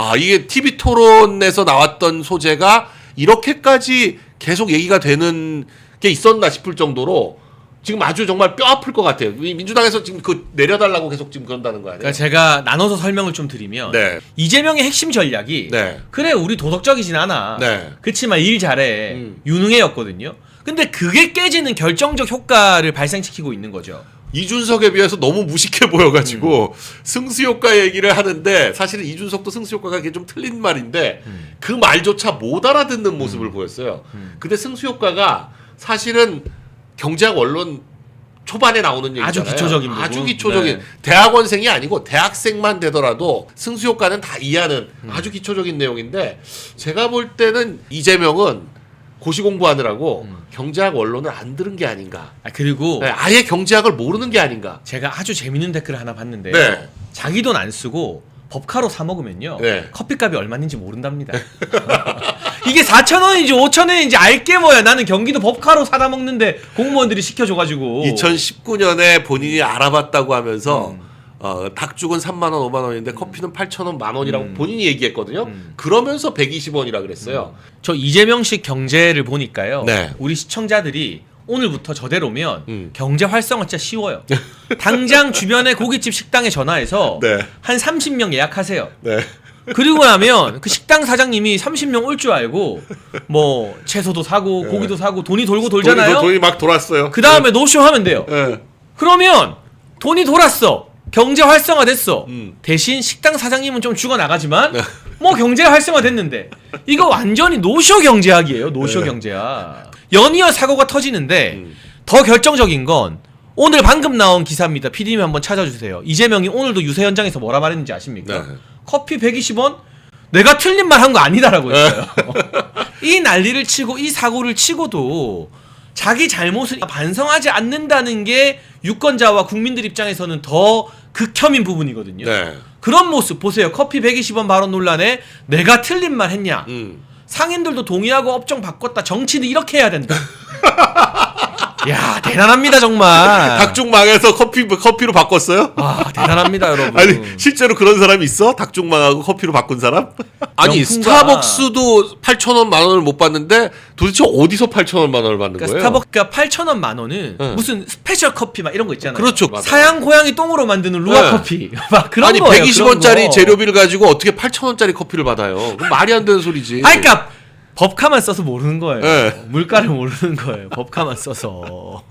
아 이게 TV 토론에서 나왔던 소재가 이렇게까지 계속 얘기가 되는 게 있었나 싶을 정도로 지금 아주 정말 뼈 아플 것 같아요. 이 민주당에서 지금 그 내려달라고 계속 지금 그런다는 거 아니에요? 그러니까 제가 나눠서 설명을 좀 드리면 네. 이재명의 핵심 전략이 네. 그래 우리 도덕적이진 않아. 네. 그치만 일 잘해. 음. 유능해였거든요. 근데 그게 깨지는 결정적 효과를 발생시키고 있는 거죠. 이준석에 비해서 너무 무식해 보여가지고 승수 효과 얘기를 하는데 사실은 이준석도 승수 효과가 이게 좀 틀린 말인데 그 말조차 못 알아듣는 모습을 보였어요. 근데 승수 효과가 사실은 경제학 원론 초반에 나오는 얘기잖아요. 아주 기초적인 부분. 아주 기초적인 네. 대학원생이 아니고 대학생만 되더라도 승수 효과는 다 이해하는 아주 기초적인 내용인데 제가 볼 때는 이재명은 고시 공부하느라고 경제학 원론을 안 들은 게 아닌가. 아, 그리고 네, 아예 경제학을 모르는 게 아닌가. 제가 아주 재밌는 댓글 하나 봤는데요. 네. 자기 돈 안 쓰고 법카로 사 먹으면요. 네. 커피값이 얼마인지 모른답니다. 이게 4천 원인지 5천 원인지 알게 뭐야. 나는 경기도 법카로 사다 먹는데 공무원들이 시켜줘가지고. 2019년에 본인이 알아봤다고 하면서 음. 어, 닭죽은 3만 원, 5만 원인데 커피는 8천 원, 만 원이라고 음. 본인이 얘기했거든요. 음. 그러면서 120원이라 그랬어요. 저 이재명식 경제를 보니까요. 네. 우리 시청자들이 오늘부터 저대로면 음. 경제 활성화 진짜 쉬워요. 당장 주변에 고깃집 식당에 전화해서 네. 한 30명 예약하세요. 네. 그리고 나면 그 식당 사장님이 30명 올 줄 알고 뭐 채소도 사고 고기도 사고 돈이 돌고 돌잖아요. 네. 돈이, 돈이 막 돌았어요. 그 다음에 노쇼 하면 돼요. 네. 그러면 돈이 돌았어. 경제 활성화 됐어. 음. 대신 식당 사장님은 좀 죽어 나가지만 뭐 경제 활성화 됐는데 이거 완전히 노쇼 경제학이에요. 노쇼 네. 경제학. 연이어 사고가 터지는데 음. 더 결정적인 건 오늘 방금 나온 기사입니다. PD님 한번 찾아주세요. 이재명이 오늘도 유세 현장에서 뭐라 말했는지 아십니까? 네. 커피 120원? 내가 틀린 말 한 거 아니다라고 했어요. 이 난리를 치고 이 사고를 치고도 자기 잘못을 반성하지 않는다는 게 유권자와 국민들 입장에서는 더 극혐인 부분이거든요. 네. 그런 모습 보세요. 커피 120원 발언 논란에 내가 틀린 말 했냐? 음. 상인들도 동의하고 업종 바꿨다. 정치는 이렇게 해야 된다. 야 대단합니다 정말. 닭죽 망해서 커피 커피로 바꿨어요? 와 대단합니다 여러분. 아니 실제로 그런 사람이 있어? 닭죽 망하고 커피로 바꾼 사람? 아니 명품가- 스타벅스도 8천 원, 만 원을 못 받는데 도대체 어디서 8천 원, 만 원을 받는 그러니까 거예요? 스타벅스가 8,000원 만 원은 응. 무슨 스페셜 커피 막 이런 거 있잖아요. 그렇죠. 사양 고양이 똥으로 만드는 루아 네. 커피 막 그런 아니 거예요. 120원짜리 그런 거. 재료비를 가지고 어떻게 8천 원짜리 커피를 받아요? 그건 말이 안 되는 소리지. 아 그러니까 법카만 써서 모르는 거예요. 네. 물가를 모르는 거예요. 법카만 써서.